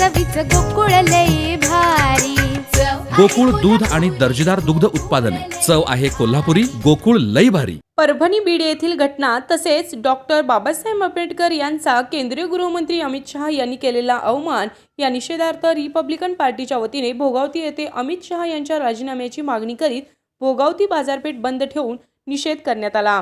चवीच गोकुळ लई भारी. गोकुळ दूध आणि दर्जेदार दुग्ध उत्पादने. चव आहे कोल्हापुरी गोकुळ लई भारी. परभणी बीड येथील घटना तसेच डॉक्टर बाबासाहेब आंबेडकर यांचा केंद्रीय गृहमंत्री अमित शहा यांनी केलेला अवमान या निषेधार्थ रिपब्लिकन पार्टीच्या वतीने भोगावती येथे अमित शहा यांच्या राजीनाम्याची मागणी करीत भोगावती बाजारपेठ बंद ठेवून निषेध करण्यात आला.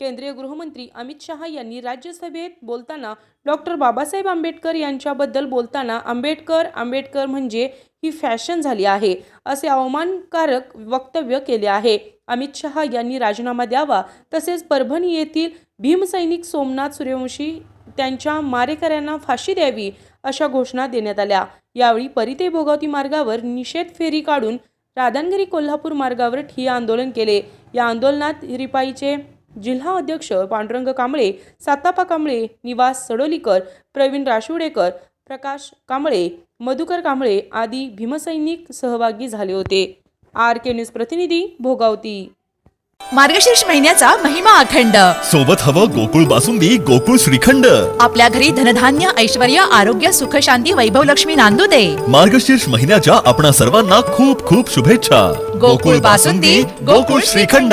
केंद्रीय गृहमंत्री अमित शहा यांनी राज्यसभेत बोलताना डॉक्टर बाबासाहेब आंबेडकर यांच्याबद्दल बोलताना आंबेडकर आंबेडकर म्हणजे ही फॅशन झाली आहे असे अवमानकारक वक्तव्य केले आहे. अमित शहा यांनी राजीनामा द्यावा तसेच परभणी येथील भीमसैनिक सोमनाथ सूर्यवंशी त्यांच्या मारेकऱ्यांना फाशी द्यावी अशा घोषणा देण्यात आल्या. यावेळी परिते भोगावती मार्गावर निषेध फेरी काढून राधानगिरी कोल्हापूर मार्गावर ठिय्या आंदोलन केले. या आंदोलनात रिपाईचे जिल्हा अध्यक्ष पांडुरंग कांबळे सातापा कांबळे निवास सडोलीकर प्रवीण राशिवडेकर प्रकाश कांबळे मधुकर कांबळे आदी भीमसैनिक सहभागी झाले होते. आर के न्यूज प्रतिनिधी भोगावती. मार्गशीर्ष महिन्याचा महिमा अखंड. सोबत हवं गोकुळ बासुंदी गोकुळ श्रीखंड. आपल्या घरी धनधान्य ऐश्वर आरोग्य सुख शांती वैभव लक्ष्मी नांदू दे. मार्गशीर्ष महिन्याच्या आपणा सर्वांना खूप खूप शुभेच्छा. गोकुळ बासुंदी, गोकुळ श्रीखंड.